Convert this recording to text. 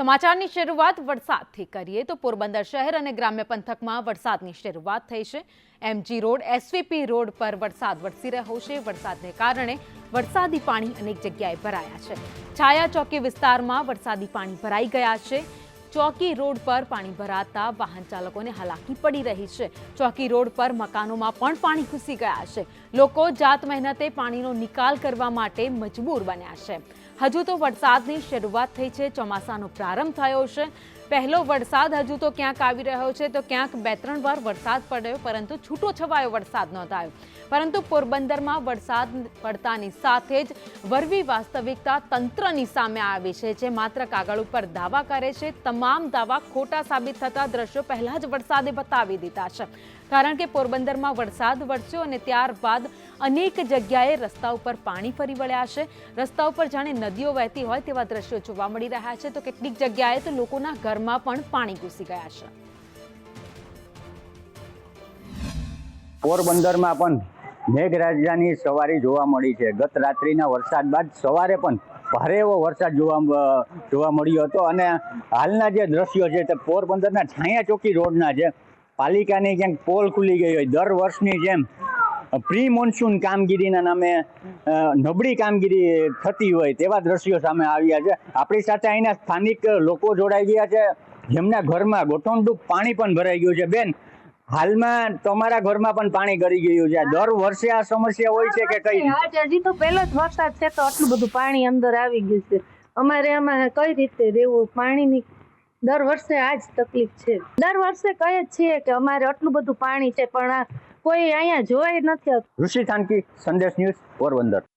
સમાચારની શરૂઆત વરસાદથી કરીએ. તો પોરબંદર શહેર અને ગ્રામ્ય પંથકમાં વરસાદની શરૂઆત થઈ છે. એમજી રોડ એસવીપી રોડ પર વરસાદ વરસી રહ્યો છે. વરસાદને કારણે વરસાદી પાણી અનેક જગ્યાએ ભરાયા છે. છાયા ચોકી વિસ્તારમાં વરસાદી પાણી ભરાઈ ગયા છે. ચોકી રોડ પર પાણી ભરાતા વાહન ચાલકોને હાલાકી પડી રહી છે. ચોકી રોડ પર મકાનોમાં પણ પાણી ઘૂસી ગયા છે. લોકો જાત મહેનતે પાણીનો નિકાલ કરવા માટે મજબૂર બન્યા છે. હજુ તો વરસાદની શરૂઆત થઈ છે. ચોમાસાનો પ્રારંભ થયો છે. પહેલો વરસાદ હજુ તો ક્યાંક આવી રહ્યો છે, તો ક્યાંક બે ત્રણ વાર વરસાદ પડ્યો, પરંતુ છૂટો છવાયો વરસાદ નોંધાયો. પરંતુ પોરબંદરમાં વરસાદ પડતાની સાથે જ વરવી વાસ્તવિકતા તંત્રની સામે આવી છે, જે માત્ર કાગળ ઉપર દાવા કરે છે, તમામ દાવા ખોટા સાબિત થતા દ્રશ્યો પહેલા જ વરસાદે બતાવી દીધા છે. કારણ કે પોરબંદરમાં વરસાદ વરસ્યો અને ત્યારબાદ અનેક જગ્યાએ રસ્તા ઉપર પાણી ફરી વળ્યા છે. રસ્તા ઉપર જાણે નદીઓ વહેતી હોય તેવા દ્રશ્યો જોવા મળી રહ્યા છે, તો કેટલીક જગ્યાએ તો લોકોના ઘરમાં પણ પાણી ઘૂસી ગયા છે. પોરબંદરમાં પણ મેઘરાજાની સવારી જોવા મળી છે. ગત રાત્રિના વરસાદ બાદ સવારે પણ ભારે એવો વરસાદ જોવા જોવા મળ્યો હતો અને હાલના જે દ્રશ્યો છે તે પોરબંદરના છાયા ચોકી રોડના છે. પાલિકાની ક્યાંક પોલ ખુલી ગઈ હોય. દર વર્ષની જેમ પ્રી મોન્સૂન કામગીરીના નામે નબળી કામગીરી થતી હોય તેવા દ્રશ્યો સામે આવ્યા છે. આપણી સાથે અહીંના સ્થાનિક લોકો જોડાઈ ગયા છે. જેમના ઘરમાં ગોઠણડૂબ પાણી પણ ભરાઈ ગયું છે. બેન હાલમાં તમારા ઘરમાં પણ પાણી ગળી ગયું છે. દર વર્ષે આ સમસ્યા હોય છે કે કઈ? હજી તો પહેલો જ વરસાદ છે તો આટલું બધું પાણી અંદર આવી ગયું છે. અમારે આમાં કઈ રીતે રહેવું? પાણીની દર વર્ષે આ જ તકલીફ છે. દર વર્ષે કહે જ છીએ કે અમારે આટલું બધું પાણી છે પણ આ કોઈ અહીંયા જોઈ નથી ઋષિ થાનકી સંદેશ ન્યૂઝ પોરબંદર.